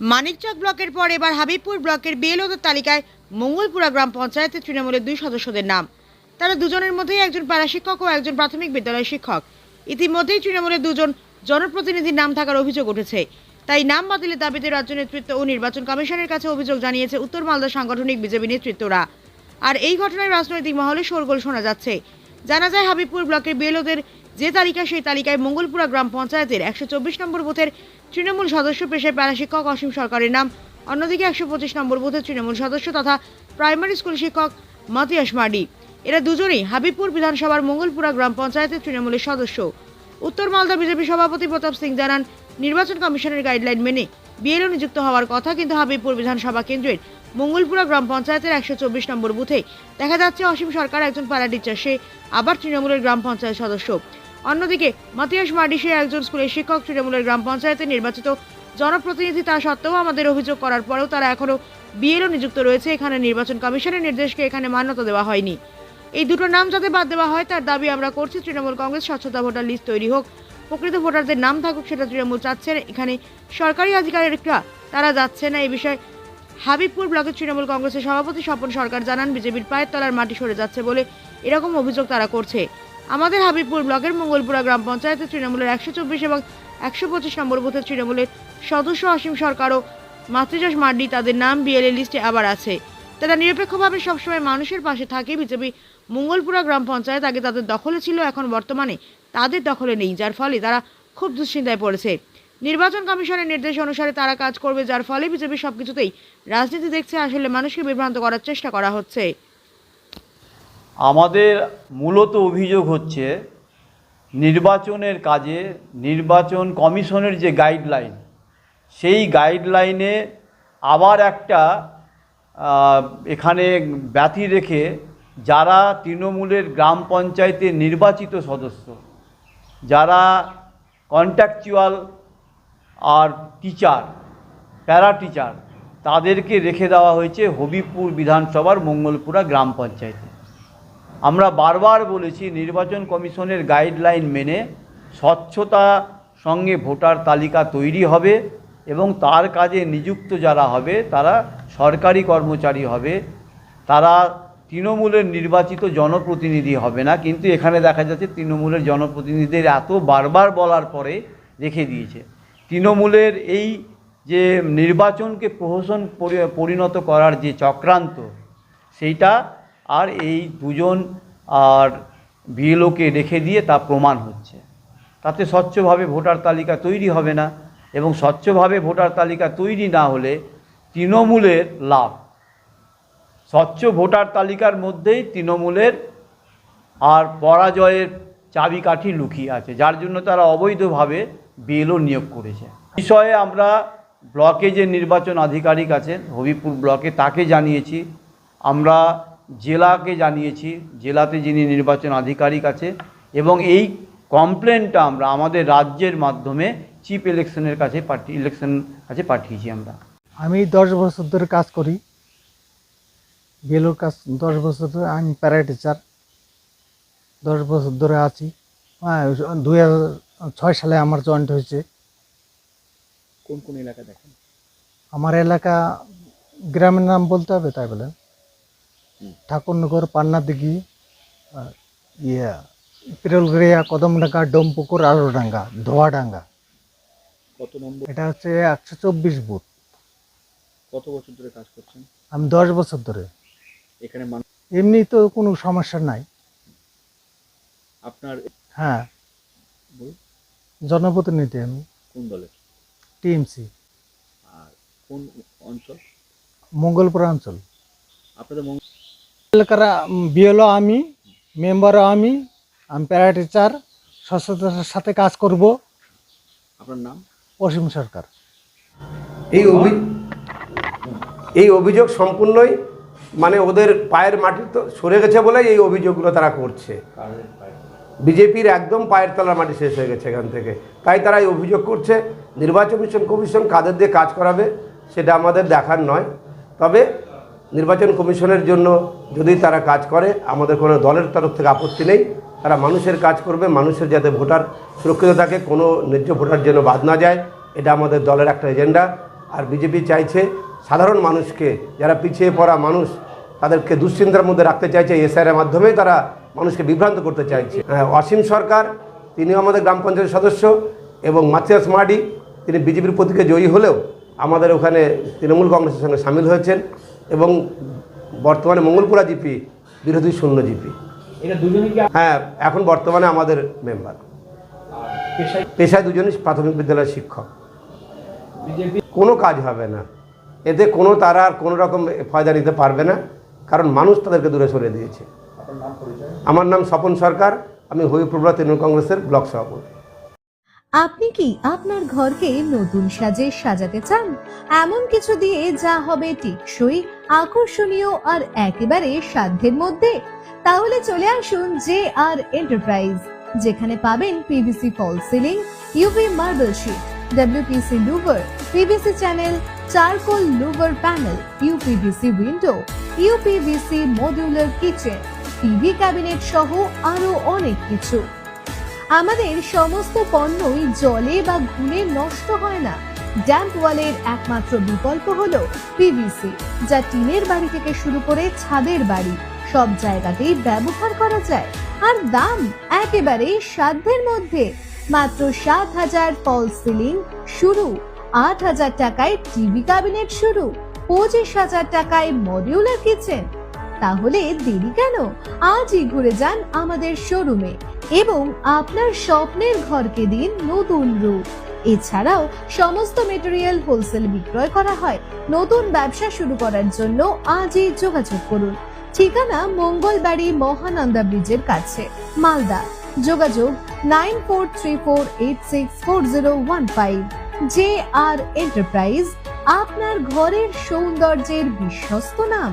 মানিকচক ব্লকের পর এবার হাবিবপুর ব্লকের বিএলওদের তালিকায় মঙ্গলপুরা গ্রাম পঞ্চায়েতের তৃণমূলের দুই সদস্যদের নাম। তারা দুজনের মধ্যেই একজন পাড়া শিক্ষক ও একজন প্রাথমিক বিদ্যালয় শিক্ষক। ইতিমধ্যেই তৃণমূলের দুজন জনপ্রতিনিধির নাম থাকার অভিযোগ উঠেছে। তাই নাম বাতিলের দাবিতে রাজ্য নেতৃত্ব ও নির্বাচন কমিশনের কাছে অভিযোগ জানিয়েছে উত্তর মালদা সাংগঠনিক বিজেপি নেতৃত্বরা। আর এই ঘটনায় রাজনৈতিক মহলে শোরগোল শোনা যাচ্ছে। জানা যায়, হাবিবপুর ব্লকের বিএলওদের যে তালিকা সেই তালিকায় মঙ্গলপুরা গ্রাম পঞ্চায়েতের একশো চব্বিশ নম্বর বুথের তৃণমূল সদস্য পেশায় প্যারা শিক্ষক অসীম সরকারের নাম। অন্যদিকে একশো পঁচিশ নম্বর বুথের তৃণমূল সদস্য তথা প্রাইমারি স্কুল শিক্ষক মাতিয়াস মার্ডি এরা দুজনেই হাবিবপুর বিধানসভার মঙ্গলপুরা গ্রাম পঞ্চায়েতের তৃণমূলের সদস্য। উত্তর মালদা বিজেপি সভাপতি প্রতাপ সিং জানান, নির্বাচন কমিশনের গাইডলাইন মেনে বিএলও নিযুক্ত হওয়ার কথা কিন্তু হাবিবপুর বিধানসভা কেন্দ্রের মঙ্গলপুরা গ্রাম পঞ্চায়েতের একশো চব্বিশ নম্বর বুথে। দেখা যাচ্ছে অসীম সরকার একজন প্যারা টিচার, সে আবার তৃণমূলের গ্রাম পঞ্চায়েত সদস্য। অন্যদিকে মাতিয়াস মার্ডিসে একজন স্কুলের শিক্ষক, তৃণমূলের গ্রাম পঞ্চায়েতে নির্বাচিত জনপ্রতিনিধি তা সত্ত্বেও আমাদের অভিযোগ করার পরেও তারা এখনও বিএলও নিযুক্ত রয়েছে। এখানে নির্বাচন কমিশনের নির্দেশকে এখানে মান্যতা দেওয়া হয়নি। এই দুটো নাম যাতে বাদ দেওয়া হয়, তার দাবি আমরা করছি। তৃণমূল কংগ্রেস স্বচ্ছতা ভোটার লিস্ট তৈরি হোক, প্রকৃত ভোটারদের নাম থাকুক, সেটা তৃণমূল চাচ্ছে। এখানে সরকারি আধিকারিকরা, তারা যাচ্ছে না। এই বিষয়ে হাবিবপুর ব্লকের তৃণমূল কংগ্রেসের সভাপতি স্বপন সরকার জানান, বিজেপির পায়ের তলার মাটি সরে যাচ্ছে বলে এরকম অভিযোগ তারা করছে। আমাদের হাবিবপুর ব্লকের মঙ্গলপুরা গ্রাম পঞ্চায়েতের তৃণমূলের একশো চব্বিশ এবং একশো পঁচিশ নম্বর বুথের তৃণমূলের সদস্য অসীম সরকার ও মার্ডি তাদের নাম বিএলএ লিস্টে আবার আছে। তারা নিরপেক্ষভাবে সবসময় মানুষের পাশে থাকে। বিজেপি মঙ্গলপুরা গ্রাম পঞ্চায়েত আগে তাদের দখলে ছিল, এখন বর্তমানে তাদের দখলে নেই, যার ফলে তারা খুব দুশ্চিন্তায় পড়েছে। নির্বাচন কমিশনের নির্দেশ অনুসারে তারা কাজ করবে, যার ফলে বিজেপি সবকিছুতেই রাজনীতি দেখছে। আসলে মানুষকে বিভ্রান্ত করার চেষ্টা করা হচ্ছে। আমাদের মূলত অভিযোগ হচ্ছে নির্বাচনের কাজে নির্বাচন কমিশনের যে গাইডলাইন সেই গাইডলাইনে আবার একটা এখানে ব্যতি রেখে যারা তৃণমূলের গ্রাম পঞ্চায়েতের নির্বাচিত সদস্য, যারা কন্ট্রাকচুয়াল আর টিচার প্যারা টিচার তাদেরকে রেখে দেওয়া হয়েছে হবিপুর বিধানসভার মঙ্গলপুরা গ্রাম পঞ্চায়েতে। আমরা বারবার বলেছি নির্বাচন কমিশনের গাইডলাইন মেনে স্বচ্ছতা সঙ্গে ভোটার তালিকা তৈরি হবে এবং তার কাজে নিযুক্ত যারা হবে, তারা সরকারি কর্মচারী হবে, তারা তৃণমূলের নির্বাচিত জনপ্রতিনিধি হবে না। কিন্তু এখানে দেখা যাচ্ছে তৃণমূলের জনপ্রতিনিধিদের এত বারবার বলার পরে রেখে দিয়েছে। তৃণমূলের এই যে নির্বাচনকে প্রহসন পরিণত করার যে চক্রান্ত, সেইটা আর এই দুজন আর বিএলওকে রেখে দিয়ে তা প্রমাণ হচ্ছে। তাতে স্বচ্ছভাবে ভোটার তালিকা তৈরি হবে না এবং স্বচ্ছভাবে ভোটার তালিকা তৈরি না হলে তৃণমূলের লাভ। স্বচ্ছ ভোটার তালিকার মধ্যেই তৃণমূলের আর পরাজয়ের চাবিকাঠি লুকিয়ে আছে, যার জন্য তারা অবৈধভাবে বিএলও নিয়োগ করেছে। বিষয়ে আমরা ব্লকে যে নির্বাচন আধিকারিক আছেন, হবিপুর ব্লকে তাকে জানিয়েছি। আমরা জেলাকে জানিয়েছি জেলাতে যিনি নির্বাচন আধিকারিক আছে এবং এই কমপ্লেনটা আমরা আমাদের রাজ্যের মাধ্যমে চিফ ইলেকশনের কাছে পাঠিয়ে ইলেকশন কাছে পাঠিয়েছি আমরা। আমি দশ বছর ধরে কাজ করি। বেলুর কাজ দশ বছর ধরে আমি প্যারা টিচার দশ বছর ধরে আছি। হ্যাঁ দুই হাজার ছয় সালে আমার জয়েন্ট হয়েছে। কোন কোন এলাকা দেখেন? আমার এলাকা গ্রামের নাম বলতে হবে তাই বলেন। ঠাকুরনগর পান্নাদিঘি ইয়ে পিরলগড়িয়া কদমডাঙ্গা ডোমপুকুর আরোডাঙ্গা ধোয়াডাঙ্গা। কত নম্বর? এটা হচ্ছে একশো চব্বিশ বুথ। কত বছর ধরে কাজ করছেন? আমি দশ বছর ধরে। এখানে এমনি তো কোনো সমস্যা নাই। আপনার হ্যাঁ। জনপ্রতিনিধি আমি। কোন দলের টিএমসি। আর কোন অঞ্চল? মঙ্গলপুর অঞ্চল। আপনাদের বিএলও আমি মেম্বারও আমি আমি প্যারা টিচার স্বচ্ছতার সাথে কাজ করব। আপনার নাম? অসীম সরকার। এই অভি এই অভিযোগ সম্পূর্ণই মানে ওদের পায়ের মাটি তো সরে গেছে বলেই এই অভিযোগগুলো তারা করছে। বিজেপির একদম পায়ের তলার মাটি শেষ হয়ে গেছে এখান থেকে। তাই তারা এই অভিযোগ করছে নির্বাচন কমিশন কমিশন কাদের দিয়ে কাজ করাবে সেটা আমাদের দেখার নয়। তবে নির্বাচন কমিশনের জন্য যদি তারা কাজ করে আমাদের কোনো দলের তরফ থেকে আপত্তি নেই। তারা মানুষের কাজ করবে মানুষের যাতে ভোটার সুরক্ষিত থাকে কোনো ন্যায্য ভোটার যেন বাদ না যায়। এটা আমাদের দলের একটা এজেন্ডা। আর বিজেপি চাইছে সাধারণ মানুষকে যারা পিছিয়ে পড়া মানুষ তাদেরকে দুশ্চিন্তার মধ্যে রাখতে চাইছে এসআইয়ের মাধ্যমে। তারা মানুষকে বিভ্রান্ত করতে চাইছে। হ্যাঁ, অসীম সরকার তিনিও আমাদের গ্রাম পঞ্চায়েত সদস্য এবং মাথিয়াস মাডি তিনি বিজেপির প্রতীকে জয়ী হলেও আমাদের ওখানে তৃণমূল কংগ্রেসের সঙ্গে সামিল হয়েছেন। এবং বর্তমানে মঙ্গলপুরা জিপি বিরোধী শূন্য জিপি। হ্যাঁ এখন বর্তমানে আমাদের মেম্বার। পেশায় দুজনই প্রাথমিক বিদ্যালয়ের শিক্ষক। কোনো কাজ হবে না। এতে কোনো তারা আর কোনো রকম ফায়দা নিতে পারবে না কারণ মানুষ তাদেরকে দূরে সরে দিয়েছে। আপনার নাম পরিচয়? আমার নাম স্বপন সরকার আমি হবিপ্রভা তৃণমূল কংগ্রেসের ব্লক সভাপতি। আপনি কি আপনার ঘরকে নতুন সাজে সাজাতে চান? এমন কিছু দিয়ে যা হবে টেকসই আকর্ষণীয় আর একেবারে সাধ্যের মধ্যে। তাহলে চলে আসুন জে আর এন্টারপ্রাইজ যেখানে পাবেন PVC fall ceiling UV marble sheet WPC louvre PVC channel charcoal louvre panel UPVC window UPVC modular kitchen TV cabinet সহ আরও অনেক কিছু। আমাদের সমস্ত পণ্যই জলে বা ঘুলে নষ্ট হয় না। ড্যাম্প ওয়ালের একমাত্র বিকল্প হল পিভিসি যা টিনের বাড়ি থেকে শুরু করে ছাদের বাড়ি, সব জায়গাতেই ব্যবহার করা যায়। আর দাম একেবারে সাধ্যের মধ্যে। মাত্র সাত হাজার ফল সিলিং শুরু, আট হাজার টাকায় টিভি ক্যাবিনেট শুরু, পঁচিশ হাজার টাকায় মডিউলার কিচেন তাহলে দেরি কেন? আজই ঘুরে যান আমাদের শোরুমে এবং আপনার স্বপ্নের ঘরকে দিন নতুন রূপ। এছাড়াও সমস্ত মেটেরিয়াল হোলসেল বিক্রয় করা হয়। নতুন ব্যবসা শুরু করার জন্য আজই যোগাযোগ করুন। ঠিকানা মঙ্গলবাড়ি মহানন্দা ব্রিজের কাছে। মালদা, যোগাযোগ nine four three four eight six four zero one five J R enterprise, আপনার ঘরের সৌন্দর্যের বিশ্বস্ত নাম।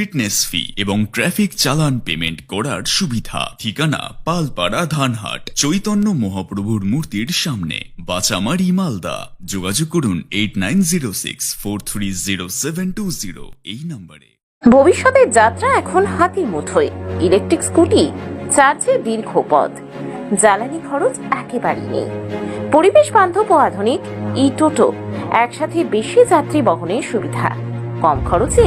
ফিটনেস ফি এবং ট্রাফিক চালান পেমেন্ট করার সুবিধা। ঠিকানা, পালপাড়া, ধানহাট। চৈতন্য মহাপ্রভুর মূর্তির সামনে। বাচামারি, মালদা। যোগাযোগ করুন eight nine zero six four three zero seven two zero এই নম্বরে। ভবিষ্যতের যাত্রা এখন হাতির মুঠোয় ইলেকট্রিক স্কুটি চার্জে দীর্ঘ পথ। জ্বালানি খরচ একেবারেই নেই। পরিবেশ বান্ধব ও আধুনিক ই টোটো একসাথে বেশি যাত্রী বহনের সুবিধা। কম খরচে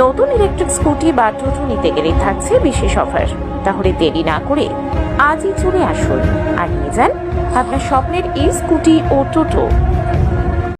নতুন ইলেকট্রিক স্কুটি বা টোটো নিতে গেলে থাকছে বিশেষ অফার তাহলে দেরি না করে আজই চলে আসুন। আর নিয়ে যান আপনার স্বপ্নের এই স্কুটি ও টোটো।